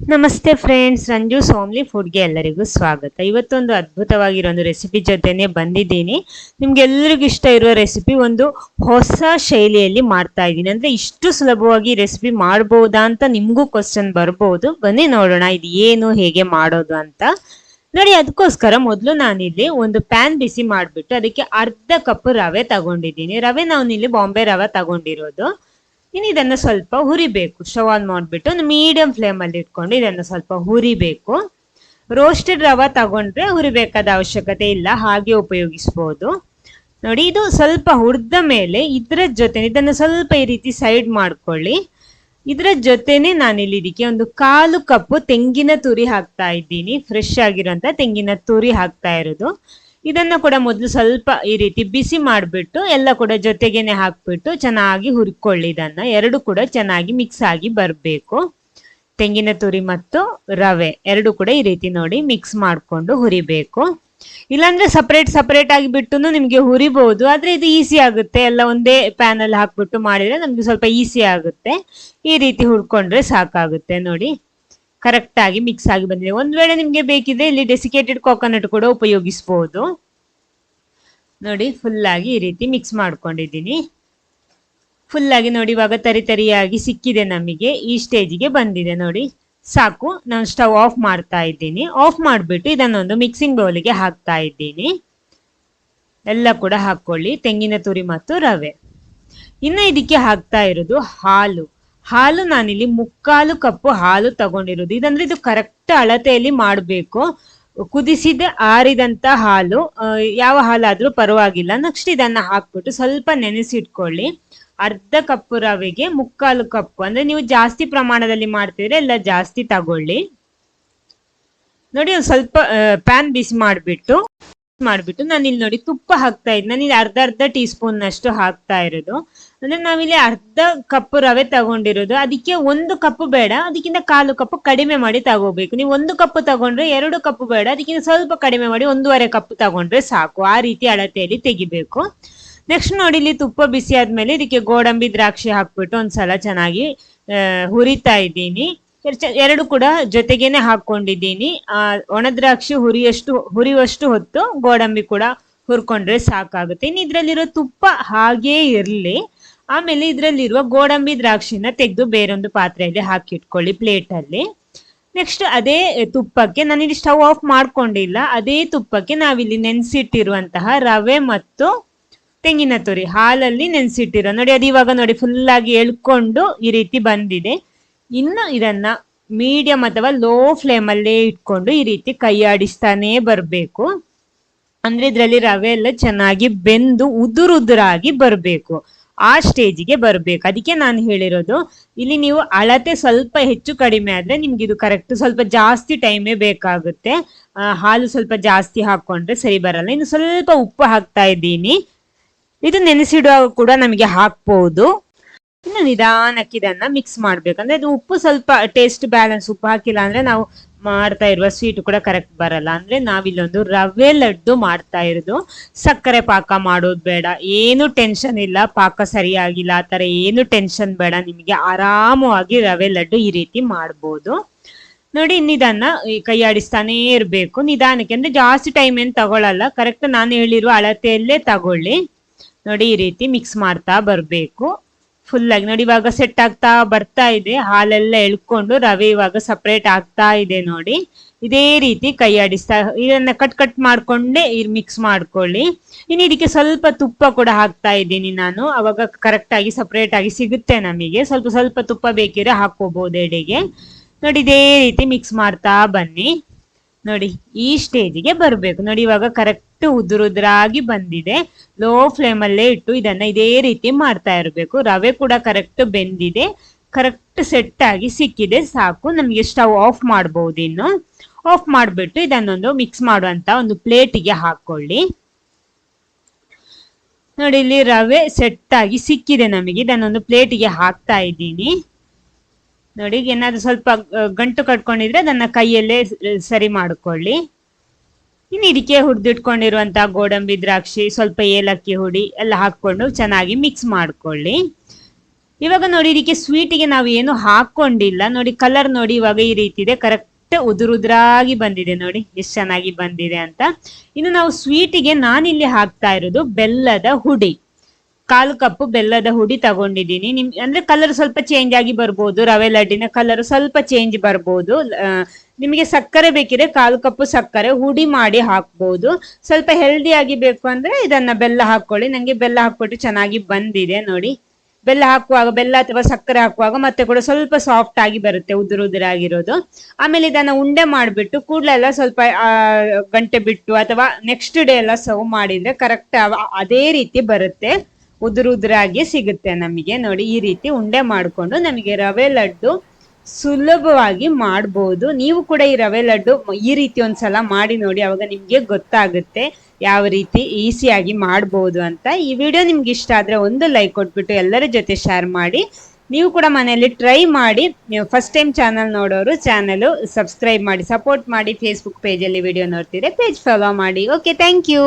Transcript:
ನಮಸ್ತೆ ಫ್ರೆಂಡ್ಸ್ ರಂಜು ಸೋಮ್ಲಿ ಫುಡ್ಗೆ ಎಲ್ಲರಿಗೂ ಸ್ವಾಗತ. ಇವತ್ತೊಂದು ಅದ್ಭುತವಾಗಿರೋ ಒಂದು ರೆಸಿಪಿ ಜೊತೆನೆ ಬಂದಿದ್ದೀನಿ. ನಿಮ್ಗೆಲ್ಲರಿಗೂ ಇಷ್ಟ ಇರುವ ರೆಸಿಪಿ ಒಂದು ಹೊಸ ಶೈಲಿಯಲ್ಲಿ ಮಾಡ್ತಾ ಇದ್ದೀನಿ. ಅಂದ್ರೆ ಇಷ್ಟು ಸುಲಭವಾಗಿ ರೆಸಿಪಿ ಮಾಡ್ಬೋದಾ ಅಂತ ನಿಮಗೂ ಕ್ವಶನ್ ಬರ್ಬೋದು. ಬನ್ನಿ ನೋಡೋಣ, ಇದು ಏನು, ಹೇಗೆ ಮಾಡೋದು ಅಂತ. ನೋಡಿ, ಅದಕ್ಕೋಸ್ಕರ ಮೊದಲು ನಾನಿಲ್ಲಿ ಒಂದು ಪ್ಯಾನ್ ಬಿಸಿ ಮಾಡಿಬಿಟ್ಟು ಅದಕ್ಕೆ ಅರ್ಧ ಕಪ್ ರವೆ ತಗೊಂಡಿದ್ದೀನಿ. ರವೆ ನಾವು ಇಲ್ಲಿ ಬಾಂಬೆ ರವೆ ತಗೊಂಡಿರೋದು. ಇನ್ನು ಇದನ್ನು ಸ್ವಲ್ಪ ಹುರಿಬೇಕು. ಸ್ಟವ್ ಆನ್ ಮಾಡಿಬಿಟ್ಟು ಒಂದು ಮೀಡಿಯಂ ಫ್ಲೇಮಲ್ಲಿ ಇಟ್ಕೊಂಡು ಇದನ್ನು ಸ್ವಲ್ಪ ಹುರಿಬೇಕು. ರೋಸ್ಟೆಡ್ ರವ ತಗೊಂಡ್ರೆ ಹುರಿಬೇಕಾದ ಅವಶ್ಯಕತೆ ಇಲ್ಲ. ಹಾಗೆ ಉಪಯೋಗಿಸ್ಬೋದು. ನೋಡಿ, ಇದು ಸ್ವಲ್ಪ ಹುರಿದ ಮೇಲೆ ಇದರ ಜೊತೆ ಇದನ್ನು ಸ್ವಲ್ಪ ಈ ರೀತಿ ಸೈಡ್ ಮಾಡ್ಕೊಳ್ಳಿ. ಇದರ ಜೊತೆನೆ ನಾನಿಲ್ಲಿ ಇದಕ್ಕೆ ಒಂದು ಕಾಲು ಕಪ್ಪು ತೆಂಗಿನ ತುರಿ ಹಾಕ್ತಾ ಇದ್ದೀನಿ. ಫ್ರೆಶ್ ಆಗಿರುವಂತ ತೆಂಗಿನ ತುರಿ ಹಾಕ್ತಾ ಇರೋದು. ಇದನ್ನ ಕೂಡ ಮೊದಲು ಸ್ವಲ್ಪ ಈ ರೀತಿ ಬಿಸಿ ಮಾಡಿಬಿಟ್ಟು ಎಲ್ಲ ಕೂಡ ಜೊತೆಗೇನೆ ಹಾಕ್ಬಿಟ್ಟು ಚೆನ್ನಾಗಿ ಹುರ್ಕೊಳ್ಳಿ ಇದನ್ನ. ಎರಡು ಕೂಡ ಚೆನ್ನಾಗಿ ಮಿಕ್ಸ್ ಆಗಿ ಬರಬೇಕು. ತೆಂಗಿನ ತುರಿ ಮತ್ತು ರವೆ ಎರಡು ಕೂಡ ಈ ರೀತಿ ನೋಡಿ ಮಿಕ್ಸ್ ಮಾಡಿಕೊಂಡು ಹುರಿಬೇಕು. ಇಲ್ಲಾಂದ್ರೆ ಸಪ್ರೇಟ್ ಸಪ್ರೇಟ್ ಆಗಿ ಬಿಟ್ಟು ನಿಮಗೆ ಹುರಿಬಹುದು ಆದ್ರೆ ಇದು ಈಸಿ ಆಗುತ್ತೆ. ಎಲ್ಲ ಒಂದೇ ಪ್ಯಾನ್ ಅಲ್ಲಿ ಹಾಕ್ಬಿಟ್ಟು ಮಾಡಿದ್ರೆ ನಮ್ಗೆ ಸ್ವಲ್ಪ ಈಸಿ ಆಗುತ್ತೆ. ಈ ರೀತಿ ಹುಡ್ಕೊಂಡ್ರೆ ಸಾಕಾಗುತ್ತೆ ನೋಡಿ. ಕರೆಕ್ಟ್ ಆಗಿ ಮಿಕ್ಸ್ ಆಗಿ ಬಂದಿದೆ. ಒಂದ್ ವೇಳೆ ನಿಮ್ಗೆ ಬೇಕಿದ್ರೆ ಇಲ್ಲಿ ಡೆಸಿಕೇಟೆಡ್ ಕೋಕೋನಟ್ ಕೂಡ ಉಪಯೋಗಿಸಬಹುದು ನೋಡಿ ಫುಲ್ ಆಗಿ ಈ ರೀತಿ ಮಿಕ್ಸ್ ಮಾಡ್ಕೊಂಡಿದ್ದೀನಿ. ಫುಲ್ ಆಗಿ ನೋಡಿ, ಇವಾಗ ತರಿ ತರಿಯಾಗಿ ಸಿಕ್ಕಿದೆ ನಮಗೆ. ಈ ಸ್ಟೇಜಿಗೆ ಬಂದಿದೆ ನೋಡಿ. ಸಾಕು, ನಾನು ಸ್ಟವ್ ಆಫ್ ಮಾಡ್ತಾ ಇದ್ದೀನಿ. ಆಫ್ ಮಾಡಿಬಿಟ್ಟು ಇದನ್ನೊಂದು ಮಿಕ್ಸಿಂಗ್ ಬೌಲಿಗೆ ಹಾಕ್ತಾ ಇದ್ದೀನಿ. ಎಲ್ಲ ಕೂಡ ಹಾಕೊಳ್ಳಿ ತೆಂಗಿನ ತುರಿ ಮತ್ತು ರವೆ. ಇನ್ನು ಇದಕ್ಕೆ ಹಾಕ್ತಾ ಇರೋದು ಹಾಲು. ಹಾಲು ನಾನಿಲ್ಲಿ ಮುಕ್ಕಾಲು ಕಪ್ಪು ಹಾಲು ತಗೊಂಡಿರೋದು. ಇದಂದ್ರೆ ಇದು ಕರೆಕ್ಟ್ ಅಳತೆಯಲ್ಲಿ ಮಾಡಬೇಕು. ಕುದಿಸಿದ, ಆರಿದಂತ ಹಾಲು ಯಾವ ಹಾಲಾದ್ರೂ ಪರವಾಗಿಲ್ಲ. ನೆಕ್ಸ್ಟ್ ಇದನ್ನ ಹಾಕ್ಬಿಟ್ಟು ಸ್ವಲ್ಪ ನೆನೆಸಿಟ್ಕೊಳ್ಳಿ. ಅರ್ಧ ಕಪ್ಪು ರವೆಗೆ ಮುಕ್ಕಾಲು ಕಪ್ಪು. ಅಂದ್ರೆ ನೀವು ಜಾಸ್ತಿ ಪ್ರಮಾಣದಲ್ಲಿ ಮಾಡ್ತಿದ್ರೆ ಎಲ್ಲ ಜಾಸ್ತಿ ತಗೊಳ್ಳಿ. ನೋಡಿ ಸ್ವಲ್ಪ ಪ್ಯಾನ್ ಬಿಸಿ ಮಾಡಿಬಿಟ್ಟು ಮಾಡಿಬಿಟ್ಟು ನಾನು ಇಲ್ಲಿ ನೋಡಿ ತುಪ್ಪ ಹಾಕ್ತಾ ಇದ್ದೀನಿ ನಾನು ಇಲ್ಲಿ ಅರ್ಧ ಅರ್ಧ ಟೀ ಸ್ಪೂನ್ ಅಷ್ಟು ಹಾಕ್ತಾ ಇರೋದು. ಅಂದ್ರೆ ನಾವಿಲ್ಲಿ ಅರ್ಧ ಕಪ್ ರವೆ ತಗೊಂಡಿರೋದು. ಅದಕ್ಕೆ ಒಂದು ಕಪ್ ಬೇಡ. ಅದಕ್ಕಿಂತ ಕಾಲು ಕಪ್ ಕಡಿಮೆ ಮಾಡಿ ತಗೋಬೇಕು. ನೀವು ಒಂದು ಕಪ್ ತಗೊಂಡ್ರೆ ಎರಡು ಕಪ್ ಬೇಡ. ಅದಕ್ಕಿಂತ ಸ್ವಲ್ಪ ಕಡಿಮೆ ಮಾಡಿ ಒಂದೂವರೆ ಕಪ್ ತಗೊಂಡ್ರೆ ಸಾಕು. ಆ ರೀತಿ ಅಳತೆಯಲ್ಲಿ ತೆಗಿಬೇಕು. ನೆಕ್ಸ್ಟ್ ನೋಡಿ ಇಲ್ಲಿ ತುಪ್ಪ ಬಿಸಿ ಆದ್ಮೇಲೆ ಇದಕ್ಕೆ ಗೋಡಂಬಿ ದ್ರಾಕ್ಷಿ ಹಾಕ್ಬಿಟ್ಟು ಒಂದ್ಸಲ ಚೆನ್ನಾಗಿ ಹುರಿತಾ ಇದ್ದೀನಿ. ಎರಡು ಕೂಡ ಜೊತೆಗೇನೆ ಹಾಕೊಂಡಿದ್ದೀನಿ ಆ, ಒಣದ್ರಾಕ್ಷಿ ಹುರಿಯಷ್ಟು ಹುರಿಯುವಷ್ಟು ಹೊತ್ತು ಗೋಡಂಬಿ ಕೂಡ ಹುರ್ಕೊಂಡ್ರೆ ಸಾಕಾಗುತ್ತೆ. ಇನ್ನು ಇದ್ರಲ್ಲಿರೋ ತುಪ್ಪ ಹಾಗೇ ಇರಲಿ. ಆಮೇಲೆ ಇದ್ರಲ್ಲಿರುವ ಗೋಡಂಬಿ ದ್ರಾಕ್ಷಿನ ತೆಗೆದು ಬೇರೊಂದು ಪಾತ್ರೆಯಲ್ಲಿ ಹಾಕಿಟ್ಕೊಳ್ಳಿ ಪ್ಲೇಟಲ್ಲಿ. ನೆಕ್ಸ್ಟ್ ಅದೇ ತುಪ್ಪಕ್ಕೆ ನಾನಿಲ್ಲಿ ಸ್ಟವ್ ಆಫ್ ಮಾಡ್ಕೊಂಡಿಲ್ಲ. ಅದೇ ತುಪ್ಪಕ್ಕೆ ನಾವಿಲ್ಲಿ ನೆನೆಸಿಟ್ಟಿರುವಂತಹ ರವೆ ಮತ್ತು ತೆಂಗಿನ ತುರಿ ಹಾಲಲ್ಲಿ ನೆನೆಸಿಟ್ಟಿರೋ ನೋಡಿ, ಅದು ಇವಾಗ ನೋಡಿ ಫುಲ್ ಆಗಿ ಎಳ್ಕೊಂಡು ಈ ರೀತಿ ಬಂದಿದೆ. ಇನ್ನು ಇದನ್ನ ಮೀಡಿಯಂ ಅಥವಾ ಲೋ ಫ್ಲೇಮಲ್ಲೇ ಇಟ್ಕೊಂಡು ಈ ರೀತಿ ಕೈಯಾಡಿಸ್ತಾನೇ ಬರಬೇಕು. ಅಂದ್ರೆ ಇದರಲ್ಲಿ ರವೆ ಎಲ್ಲ ಚೆನ್ನಾಗಿ ಬೆಂದು ಉದುರು ಉದುರಾಗಿ ಬರಬೇಕು. ಆ ಸ್ಟೇಜಿಗೆ ಬರಬೇಕು. ಅದಕ್ಕೆ ನಾನು ಹೇಳಿರೋದು, ಇಲ್ಲಿ ನೀವು ಅಳತೆ ಸ್ವಲ್ಪ ಹೆಚ್ಚು ಕಡಿಮೆ ಆದರೆ ನಿಮ್ಗೆ ಇದು ಕರೆಕ್ಟ್ ಸ್ವಲ್ಪ ಜಾಸ್ತಿ ಟೈಮೇ ಬೇಕಾಗುತ್ತೆ. ಹಾಲು ಸ್ವಲ್ಪ ಜಾಸ್ತಿ ಹಾಕ್ಕೊಂಡ್ರೆ ಸರಿ ಬರಲ್ಲ. ಇನ್ನು ಸ್ವಲ್ಪ ಉಪ್ಪು ಹಾಕ್ತಾ ಇದ್ದೀನಿ. ಇದು ನೆನೆಸಿಡುವಾಗ ಕೂಡ ನಮಗೆ ಹಾಕ್ಬಹುದು ಇನ್ನು ನಿಧಾನಕ್ಕೆ ಇದನ್ನ ಮಿಕ್ಸ್ ಮಾಡ್ಬೇಕಂದ್ರೆ ಇದು ಉಪ್ಪು ಸ್ವಲ್ಪ ಟೇಸ್ಟ್ ಬ್ಯಾಲೆನ್ಸ್ ಉಪ್ಪು ಹಾಕಿಲ್ಲ ಅಂದ್ರೆ ನಾವು ಮಾಡ್ತಾ ಇರುವ ಸ್ವೀಟ್ ಕೂಡ ಕರೆಕ್ಟ್ ಬರಲ್ಲ. ಅಂದ್ರೆ ನಾವಿಲ್ಲೊಂದು ರವೆ ಲಡ್ಡು ಮಾಡ್ತಾ ಇರೋದು. ಸಕ್ಕರೆ ಪಾಕ ಮಾಡೋದು ಬೇಡ. ಏನು ಟೆನ್ಷನ್ ಇಲ್ಲ. ಪಾಕ ಸರಿಯಾಗಿಲ್ಲ. ಆ ತರ ಏನು ಟೆನ್ಷನ್ ಬೇಡ. ನಿಮಗೆ ಆರಾಮವಾಗಿ ರವೆ ಲಡ್ಡು ಈ ರೀತಿ ಮಾಡ್ಬೋದು. ನೋಡಿ, ಇನ್ನಿದನ್ನ ಕೈಯಾಡಿಸ್ತಾನೇ ಇರಬೇಕು. ನಿಧಾನಕ್ಕೆ ಅಂದ್ರೆ ಜಾಸ್ತಿ ಟೈಮ್ ಏನು ತಗೊಳ್ಳಲ್ಲ ಕರೆಕ್ಟ್ ನಾನು ಹೇಳಿರುವ ಅಳತೆಯಲ್ಲೇ ತಗೊಳ್ಳಿ. ನೋಡಿ, ಈ ರೀತಿ ಮಿಕ್ಸ್ ಮಾಡ್ತಾ ಬರಬೇಕು. ಫುಲ್ ಆಗಿ ನೋಡಿ ಇವಾಗ ಸೆಟ್ ಆಗ್ತಾ ಬರ್ತಾ ಇದೆ. ಹಾಲೆಲ್ಲ ಎಳ್ಕೊಂಡು ರವೆ ಇವಾಗ ಸಪ್ರೇಟ್ ಆಗ್ತಾ ಇದೆ ನೋಡಿ. ಇದೇ ರೀತಿ ಕೈ ಆಡಿಸ್ತಾ, ಇದನ್ನ ಕಟ್ ಕಟ್ ಮಾಡ್ಕೊಂಡೇ ಮಿಕ್ಸ್ ಮಾಡ್ಕೊಳ್ಳಿ. ಇನ್ನು ಇದಕ್ಕೆ ಸ್ವಲ್ಪ ತುಪ್ಪ ಕೂಡ ಹಾಕ್ತಾ ಇದ್ದೀನಿ ನಾನು. ಅವಾಗ ಕರೆಕ್ಟ್ ಆಗಿ ಸಪ್ರೇಟ್ ಆಗಿ ಸಿಗುತ್ತೆ ನಮಗೆ. ಸ್ವಲ್ಪ ಸ್ವಲ್ಪ ತುಪ್ಪ ಬೇಕಿದ್ರೆ ಹಾಕೋಬಹುದು ಎಡೆಗೆ. ನೋಡಿ, ಇದೇ ರೀತಿ ಮಿಕ್ಸ್ ಮಾಡ್ತಾ ಬನ್ನಿ. ನೋಡಿ, ಈ ಸ್ಟೇಜಿಗೆ ಬರಬೇಕು. ನೋಡಿ, ಇವಾಗ ಕರೆಕ್ಟ್ ಉದುರು ಉದುರಾಗಿ ಬಂದಿದೆ. ಲೋ ಫ್ಲೇಮಲ್ಲೇ ಇಟ್ಟು ಇದನ್ನ ಇದೇ ರೀತಿ ಮಾಡ್ತಾ ಇರಬೇಕು. ರವೆ ಕೂಡ ಕರೆಕ್ಟ್ ಬೆಂದಿದೆ. ಕರೆಕ್ಟ್ ಸೆಟ್ ಆಗಿ ಸಿಕ್ಕಿದೆ. ಸಾಕು. ನಮ್ಗೆ ಸ್ಟವ್ ಆಫ್ ಮಾಡಬಹುದು ಇನ್ನು. ಆಫ್ ಮಾಡಿಬಿಟ್ಟು ಇದನ್ನೊಂದು ಮಿಕ್ಸ್ ಮಾಡುವಂತ ಒಂದು ಪ್ಲೇಟಿಗೆ ಹಾಕೊಳ್ಳಿ. ನೋಡಿ, ಇಲ್ಲಿ ರವೆ ಸೆಟ್ ಆಗಿ ಸಿಕ್ಕಿದೆ ನಮಗೆ. ಇದನ್ನೊಂದು ಪ್ಲೇಟಿಗೆ ಹಾಕ್ತಾ ಇದ್ದೀನಿ. ನೋಡಿ ಏನಾದ್ರು ಸ್ವಲ್ಪ ಗಂಟು ಕಟ್ಕೊಂಡಿದ್ರೆ ಅದನ್ನ ಕೈಯಲ್ಲೇ ಸರಿ ಮಾಡ್ಕೊಳ್ಳಿ. ಇನ್ನು ಇದಕ್ಕೆ ಹುರಿದಿಟ್ಕೊಂಡಿರುವಂತ ಗೋಡಂಬಿ ದ್ರಾಕ್ಷಿ ಸ್ವಲ್ಪ ಏಲಕ್ಕಿ ಹುಡಿ ಎಲ್ಲ ಹಾಕೊಂಡು ಚೆನ್ನಾಗಿ ಮಿಕ್ಸ್ ಮಾಡ್ಕೊಳ್ಳಿ. ಇವಾಗ ನೋಡಿ ಇದಕ್ಕೆ ಸ್ವೀಟಿಗೆ ನಾವು ಏನು ಹಾಕೊಂಡಿಲ್ಲ ನೋಡಿ ಕಲರ್ ನೋಡಿ ಇವಾಗ ಈ ರೀತಿ ಇದೆ ಕರೆಕ್ಟ್ ಉದುರುದ್ರಾಗಿ ಬಂದಿದೆ ನೋಡಿ ಎಷ್ಟು ಚೆನ್ನಾಗಿ ಬಂದಿದೆ ಅಂತ. ಇನ್ನು ನಾವು ಸ್ವೀಟಿಗೆ ನಾನಿಲ್ಲಿ ಹಾಕ್ತಾ ಇರೋದು ಬೆಲ್ಲದ ಹುಡಿ. ಕಾಲು ಕಪ್ಪು ಬೆಲ್ಲದ ಹುಡಿ ತಗೊಂಡಿದ್ದೀನಿ. ನಿಮ್, ಅಂದ್ರೆ ಕಲರ್ ಸ್ವಲ್ಪ ಚೇಂಜ್ ಆಗಿ ಬರ್ಬೋದು. ರವೆ ಲಡ್ಡಿನ ಕಲರ್ ಸ್ವಲ್ಪ ಚೇಂಜ್ ಬರ್ಬೋದು. ನಿಮಗೆ ಸಕ್ಕರೆ ಬೇಕಿದ್ರೆ ಕಾಲು ಕಪ್ಪು ಸಕ್ಕರೆ ಹುಡಿ ಮಾಡಿ ಹಾಕ್ಬೋದು. ಸ್ವಲ್ಪ ಹೆಲ್ದಿ ಆಗಿ ಬೇಕು ಅಂದ್ರೆ ಇದನ್ನ ಬೆಲ್ಲ ಹಾಕೊಳ್ಳಿ ನಂಗೆ ಬೆಲ್ಲ ಹಾಕ್ಬಿಟ್ಟು ಚೆನ್ನಾಗಿ ಬಂದಿದೆ ನೋಡಿ. ಬೆಲ್ಲ ಹಾಕುವಾಗ, ಬೆಲ್ಲ ಅಥವಾ ಸಕ್ಕರೆ ಹಾಕುವಾಗ ಮತ್ತೆ ಕೂಡ ಸ್ವಲ್ಪ ಸಾಫ್ಟ್ ಆಗಿ ಬರುತ್ತೆ, ಉದುರು ಉದುರಾಗಿರೋದು ಆಮೇಲೆ ಇದನ್ನ ಉಂಡೆ ಮಾಡಿಬಿಟ್ಟು ಕೂಡಲೆಲ್ಲ ಸ್ವಲ್ಪ ಗಂಟೆ ಬಿಟ್ಟು ಅಥವಾ ನೆಕ್ಸ್ಟ್ ಡೇ ಎಲ್ಲ ಸರ್ವ್ ಮಾಡಿದ್ರೆ ಕರೆಕ್ಟ್ ಅದೇ ರೀತಿ ಬರುತ್ತೆ. ಉದುರು ಉದುರಾಗಿ ಸಿಗುತ್ತೆ ನಮಗೆ. ನೋಡಿ, ಈ ರೀತಿ ಉಂಡೆ ಮಾಡಿಕೊಂಡು ನಮಗೆ ರವೆ ಲಡ್ಡು ಸುಲಭವಾಗಿ ಮಾಡ್ಬೋದು. ನೀವು ಕೂಡ ಈ ರವೆ ಲಡ್ಡು ಈ ರೀತಿ ಒಂದ್ಸಲ ಮಾಡಿ ನೋಡಿ, ಅವಾಗ ನಿಮಗೆ ಗೊತ್ತಾಗುತ್ತೆ ಯಾವ ರೀತಿ ಈಸಿಯಾಗಿ ಮಾಡ್ಬೋದು ಅಂತ. ಈ ವಿಡಿಯೋ ನಿಮ್ಗೆ ಇಷ್ಟ ಆದರೆ ಒಂದು ಲೈಕ್ ಕೊಟ್ಬಿಟ್ಟು ಎಲ್ಲರ ಜೊತೆ ಶೇರ್ ಮಾಡಿ. ನೀವು ಕೂಡ ಮನೆಯಲ್ಲಿ ಟ್ರೈ ಮಾಡಿ. ನೀವು ಫಸ್ಟ್ ಟೈಮ್ ಚಾನಲ್ ನೋಡೋರು ಚಾನಲು ಸಬ್ಸ್ಕ್ರೈಬ್ ಮಾಡಿ ಸಪೋರ್ಟ್ ಮಾಡಿ ಫೇಸ್ಬುಕ್ ಪೇಜಲ್ಲಿ ವಿಡಿಯೋ ನೋಡ್ತಿದ್ರೆ ಪೇಜ್ ಫಾಲೋ ಮಾಡಿ. Okay thank you